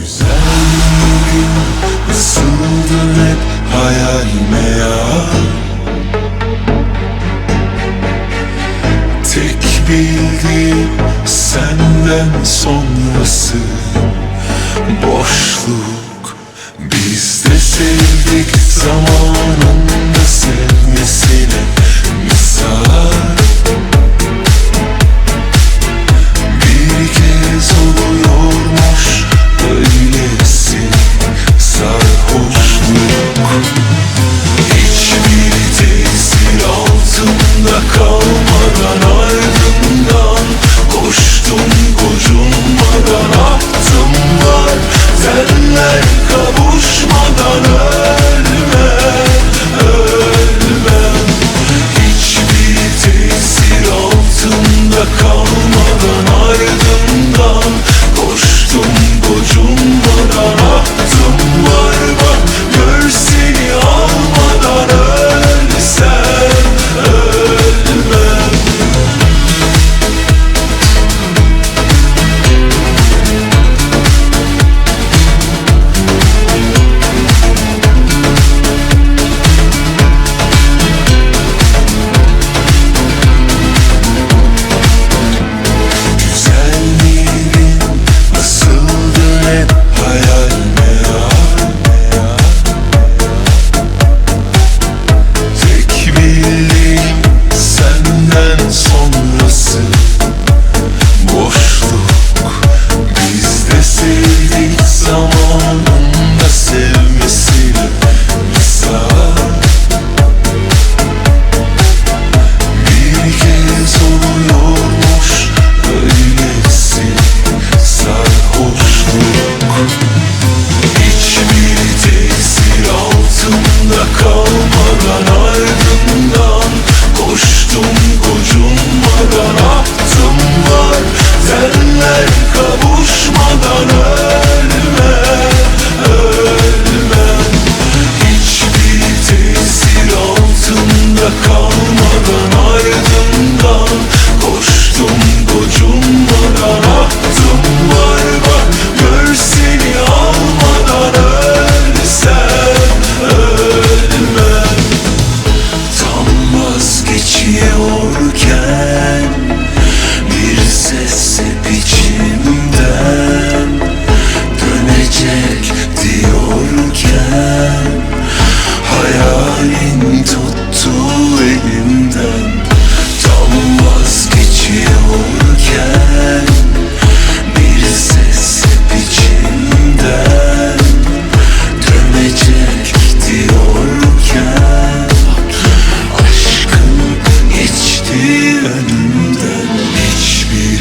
Güzel bugün ısındın hep hayalime ya Tek bildiğim senden sonrası. Boşluk Biz de sevdik zaman. the cold,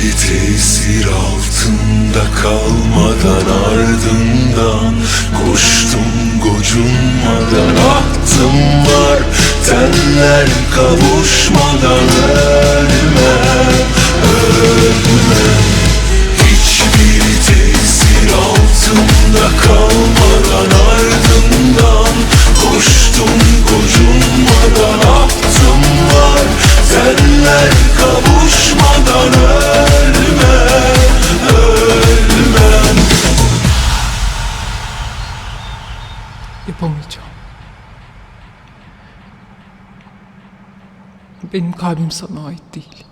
Hiçbir tesir altında kalmadan ardından Koştum gocunmadan. Ahtım var tenler kavuşmadan ölme Ölme Benim kalbim sana ait değil.